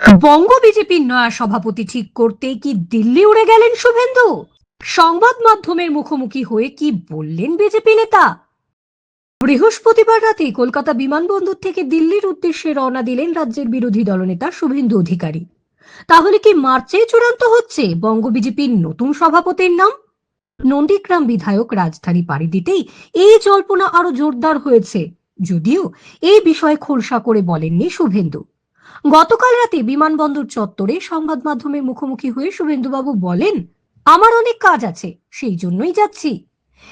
বঙ্গ বিজেপির নয়া সভাপতি ঠিক করতে কি দিল্লি উড়ে গেলেন শুভেন্দু? সংবাদ মাধ্যমের মুখোমুখি হয়ে কি বললেন বিজেপি নেতা? বৃহস্পতিবার রাতে কলকাতা বিমানবন্দর থেকে দিল্লির উদ্দেশ্যে রওনা দিলেন রাজ্যের বিরোধী দলনেতা শুভেন্দু অধিকারী। তাহলে কি মার্চে চূড়ান্ত হচ্ছে বঙ্গ বিজেপির নতুন সভাপতির নাম? নন্দীগ্রাম বিধায়ক রাজধানী পাড়ি দিতেই এই জল্পনা আরও জোরদার হয়েছে। যদিও এই বিষয়ে খোলসা করে বলেননি শুভেন্দু। গতকাল রাতে বিমানবন্দর চত্বরে সংবাদ মাধ্যমের মুখোমুখি হয়ে শুভেন্দুবাবু বলেন, আমার অনেক কাজ আছে, সেই জন্যই যাচ্ছি।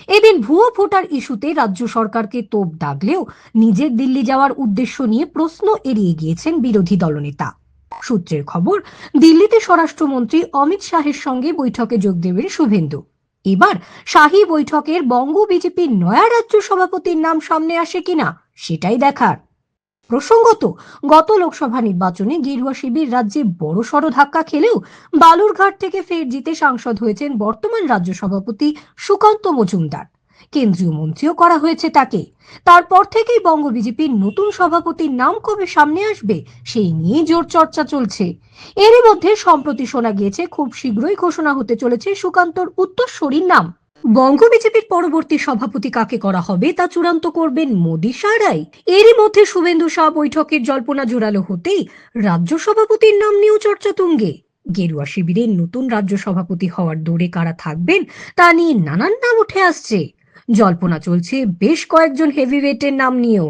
এদিন ভুয়ো ভোটার ইস্যুতে রাজ্য সরকারকে তোপ দাগলেও নিজের দিল্লি যাওয়ার উদ্দেশ্য নিয়ে প্রশ্ন এড়িয়ে গিয়েছেন বিরোধী দলনেতা। সূত্রের খবর, দিল্লিতে স্বরাষ্ট্রমন্ত্রী অমিত শাহের সঙ্গে বৈঠকে যোগ দেবেন শুভেন্দু। এবার শাহী বৈঠকের বঙ্গ বিজেপির নয়া রাজ্য সভাপতির নাম সামনে আসে কিনা, সেটাই দেখার। প্রসঙ্গত, গত লোকসভা নির্বাচনে গেরুয়া শিবির রাজ্যে বড়সড় ধাক্কা খেলেও বালুরঘাট থেকে ফের জিতে সাংসদ হয়েছেন বর্তমান রাজ্য সভাপতি সুকান্ত মজুমদার। কেন্দ্রীয় মন্ত্রীও করা হয়েছে তাকে। তারপর থেকেই বঙ্গ বিজেপির নতুন সভাপতির নাম কবে সামনে আসবে, সেই নিয়ে জোর চর্চা চলছে। এরই মধ্যে সম্প্রতি শোনা গিয়েছে, খুব শীঘ্রই ঘোষণা হতে চলেছে সুকান্তর উত্তরসূরির নাম। বঙ্গ বিজেপির পরবর্তী সভাপতি কাকে করা হবে তা চূড়ান্ত করবেন মোদী সারাই। এরই মধ্যে শুভেন্দু শাহ বৈঠকের জল্পনা জোরালো হতেই রাজ্য সভাপতির নাম নিয়েও চর্চা তুঙ্গে। গেরুয়া শিবিরের নতুন রাজ্য সভাপতি হওয়ার দৌড়ে কারা থাকবেন তা নিয়ে নানান নাম উঠে আসছে। জল্পনা চলছে বেশ কয়েকজন হেভিওয়েটের নাম নিয়েও।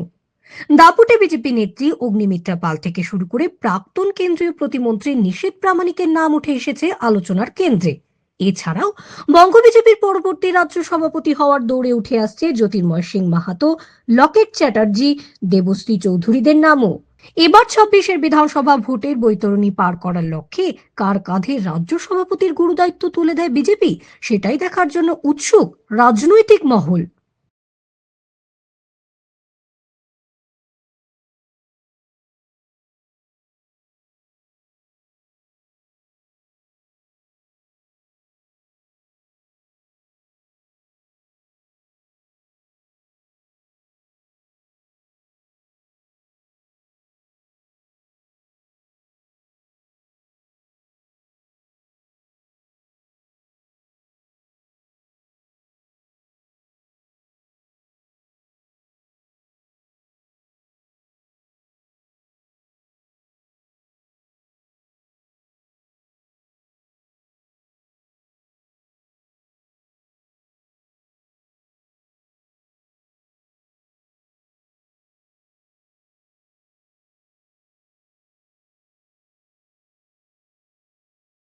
দাপুটে বিজেপি নেত্রী অগ্নিমিত্রা পাল থেকে শুরু করে প্রাক্তন কেন্দ্রীয় প্রতিমন্ত্রী নিশীত প্রামাণিকের নাম উঠে এসেছে আলোচনার কেন্দ্রে। এছাড়াও বঙ্গ বিজেপির পরবর্তী রাজ্য সভাপতি হওয়ার দৌড়ে উঠে আসছে জ্যোতির্ময় সিং মাহাতো, লকেট চ্যাটার্জি, দেবশ্রী চৌধুরীদের নামও। এবার ছাব্বিশের বিধানসভা ভোটের বৈতরণী পার করার লক্ষ্যে কার কাঁধে রাজ্য সভাপতির গুরুদায়িত্ব তুলে দেয় বিজেপি? সেটাই দেখার জন্য উৎসুক রাজনৈতিক মহল।